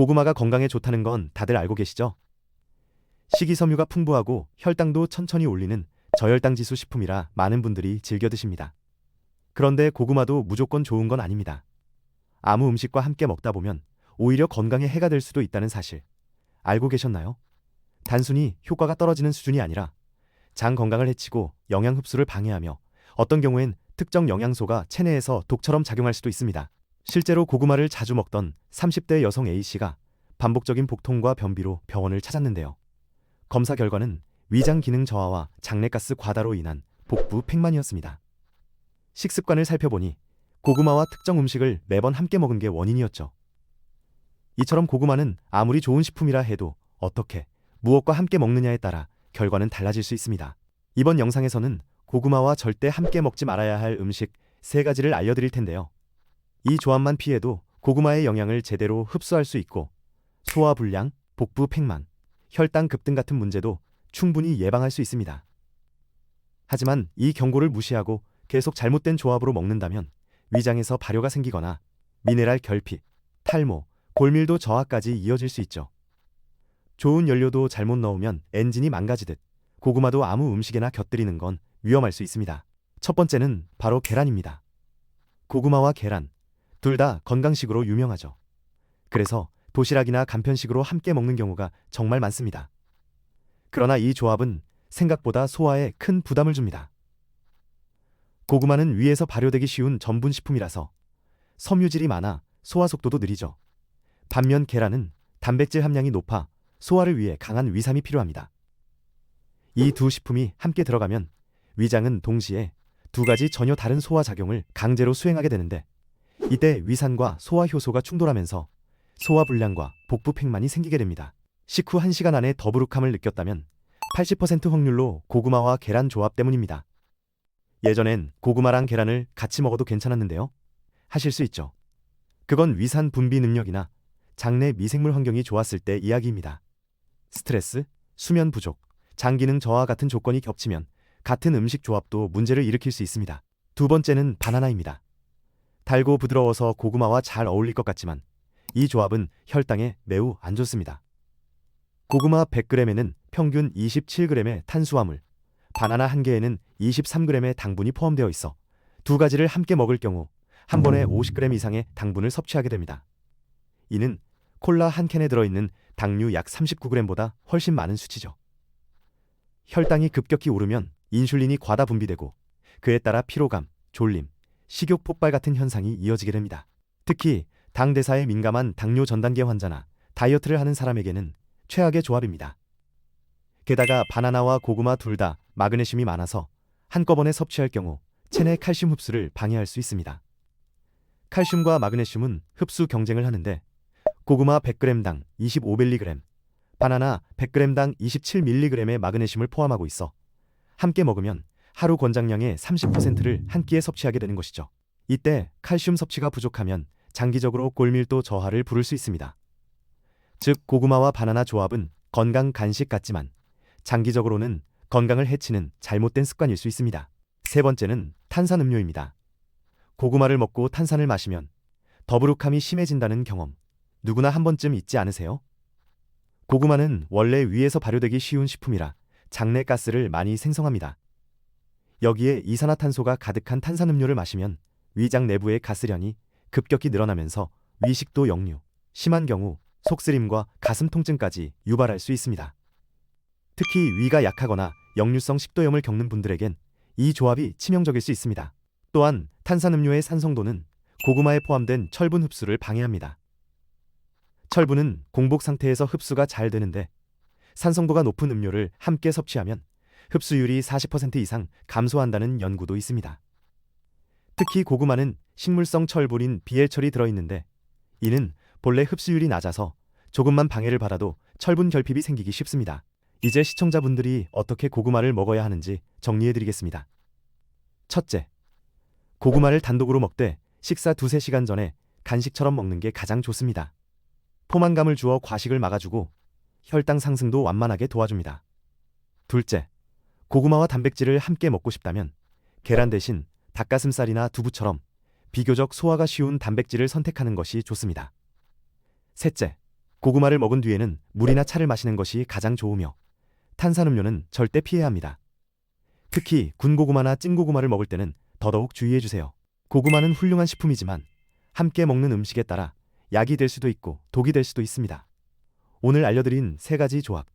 고구마가 건강에 좋다는 건 다들 알고 계시죠? 식이섬유가 풍부하고 혈당도 천천히 올리는 저혈당 지수 식품이라 많은 분들이 즐겨 드십니다. 그런데 고구마도 무조건 좋은 건 아닙니다. 아무 음식과 함께 먹다 보면 오히려 건강에 해가 될 수도 있다는 사실 알고 계셨나요? 단순히 효과가 떨어지는 수준이 아니라 장 건강을 해치고 영양 흡수를 방해하며 어떤 경우엔 특정 영양소가 체내에서 독처럼 작용할 수도 있습니다. 실제로 고구마를 자주 먹던 30대 여성 A씨가 반복적인 복통과 변비로 병원을 찾았는데요. 검사 결과는 위장 기능 저하와 장내가스 과다로 인한 복부 팽만이었습니다. 식습관을 살펴보니 고구마와 특정 음식을 매번 함께 먹은 게 원인이었죠. 이처럼 고구마는 아무리 좋은 식품이라 해도 어떻게, 무엇과 함께 먹느냐에 따라 결과는 달라질 수 있습니다. 이번 영상에서는 고구마와 절대 함께 먹지 말아야 할 음식 세 가지를 알려드릴 텐데요. 이 조합만 피해도 고구마의 영양을 제대로 흡수할 수 있고 소화 불량, 복부 팽만, 혈당 급등 같은 문제도 충분히 예방할 수 있습니다. 하지만 이 경고를 무시하고 계속 잘못된 조합으로 먹는다면 위장에서 발효가 생기거나 미네랄 결핍, 탈모, 골밀도 저하까지 이어질 수 있죠. 좋은 연료도 잘못 넣으면 엔진이 망가지듯 고구마도 아무 음식에나 곁들이는 건 위험할 수 있습니다. 첫 번째는 바로 계란입니다. 고구마와 계란, 둘 다 건강식으로 유명하죠. 그래서 도시락이나 간편식으로 함께 먹는 경우가 정말 많습니다. 그러나 이 조합은 생각보다 소화에 큰 부담을 줍니다. 고구마는 위에서 발효되기 쉬운 전분 식품이라서 섬유질이 많아 소화 속도도 느리죠. 반면 계란은 단백질 함량이 높아 소화를 위해 강한 위삼이 필요합니다. 이 두 식품이 함께 들어가면 위장은 동시에 두 가지 전혀 다른 소화 작용을 강제로 수행하게 되는데 이때 위산과 소화 효소가 충돌하면서 소화 불량과 복부 팽만이 생기게 됩니다. 식후 1시간 안에 더부룩함을 느꼈다면 80% 확률로 고구마와 계란 조합 때문입니다. 예전엔 고구마랑 계란을 같이 먹어도 괜찮았는데요. 하실 수 있죠. 그건 위산 분비 능력이나 장내 미생물 환경이 좋았을 때 이야기입니다. 스트레스, 수면 부족, 장 기능 저하 같은 조건이 겹치면 같은 음식 조합도 문제를 일으킬 수 있습니다. 두 번째는 바나나입니다. 달고 부드러워서 고구마와 잘 어울릴 것 같지만 이 조합은 혈당에 매우 안 좋습니다. 고구마 100g에는 평균 27g의 탄수화물, 바나나 한 개에는 23g의 당분이 포함되어 있어 두 가지를 함께 먹을 경우 한 번에 50g 이상의 당분을 섭취하게 됩니다. 이는 콜라 한 캔에 들어있는 당류 약 39g보다 훨씬 많은 수치죠. 혈당이 급격히 오르면 인슐린이 과다 분비되고 그에 따라 피로감, 졸림, 식욕 폭발 같은 현상이 이어지게 됩니다. 특히 당 대사에 민감한 당뇨 전 단계 환자나 다이어트를 하는 사람에게는 최악의 조합입니다. 게다가 바나나와 고구마 둘 다 마그네슘이 많아서 한꺼번에 섭취할 경우 체내 칼슘 흡수를 방해할 수 있습니다. 칼슘과 마그네슘은 흡수 경쟁을 하는데 고구마 100g당 25mg, 바나나 100g당 27mg의 마그네슘을 포함하고 있어 함께 먹으면 하루 권장량의 30%를 한 끼에 섭취하게 되는 것이죠. 이때 칼슘 섭취가 부족하면 장기적으로 골밀도 저하를 부를 수 있습니다. 즉 고구마와 바나나 조합은 건강 간식 같지만 장기적으로는 건강을 해치는 잘못된 습관일 수 있습니다. 세 번째는 탄산 음료입니다. 고구마를 먹고 탄산을 마시면 더부룩함이 심해진다는 경험 누구나 한 번쯤 있지 않으세요? 고구마는 원래 위에서 발효되기 쉬운 식품이라 장내 가스를 많이 생성합니다. 여기에 이산화탄소가 가득한 탄산음료를 마시면 위장 내부의 가스량이 급격히 늘어나면서 위식도 역류, 심한 경우 속쓰림과 가슴 통증까지 유발할 수 있습니다. 특히 위가 약하거나 역류성 식도염을 겪는 분들에겐 이 조합이 치명적일 수 있습니다. 또한 탄산음료의 산성도는 고구마에 포함된 철분 흡수를 방해합니다. 철분은 공복 상태에서 흡수가 잘 되는데 산성도가 높은 음료를 함께 섭취하면 흡수율이 40% 이상 감소한다는 연구도 있습니다. 특히 고구마는 식물성 철분인 비엘철이 들어있는데 이는 본래 흡수율이 낮아서 조금만 방해를 받아도 철분 결핍이 생기기 쉽습니다. 이제 시청자분들이 어떻게 고구마를 먹어야 하는지 정리해드리겠습니다. 첫째, 고구마를 단독으로 먹되 식사 두세 시간 전에 간식처럼 먹는 게 가장 좋습니다. 포만감을 주어 과식을 막아주고 혈당 상승도 완만하게 도와줍니다. 둘째, 고구마와 단백질을 함께 먹고 싶다면 계란 대신 닭가슴살이나 두부처럼 비교적 소화가 쉬운 단백질을 선택하는 것이 좋습니다. 셋째, 고구마를 먹은 뒤에는 물이나 차를 마시는 것이 가장 좋으며 탄산음료는 절대 피해야 합니다. 특히 군고구마나 찐고구마를 먹을 때는 더더욱 주의해 주세요. 고구마는 훌륭한 식품이지만 함께 먹는 음식에 따라 약이 될 수도 있고 독이 될 수도 있습니다. 오늘 알려드린 세 가지 조합,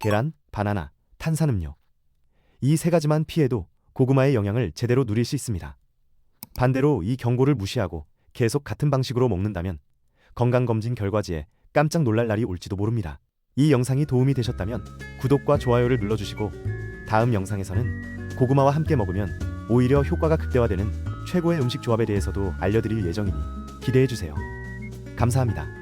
계란, 바나나, 탄산음료. 이 세 가지만 피해도 고구마의 영양을 제대로 누릴 수 있습니다. 반대로 이 경고를 무시하고 계속 같은 방식으로 먹는다면 건강검진 결과지에 깜짝 놀랄 날이 올지도 모릅니다. 이 영상이 도움이 되셨다면 구독과 좋아요를 눌러주시고 다음 영상에서는 고구마와 함께 먹으면 오히려 효과가 극대화되는 최고의 음식 조합에 대해서도 알려드릴 예정이니 기대해주세요. 감사합니다.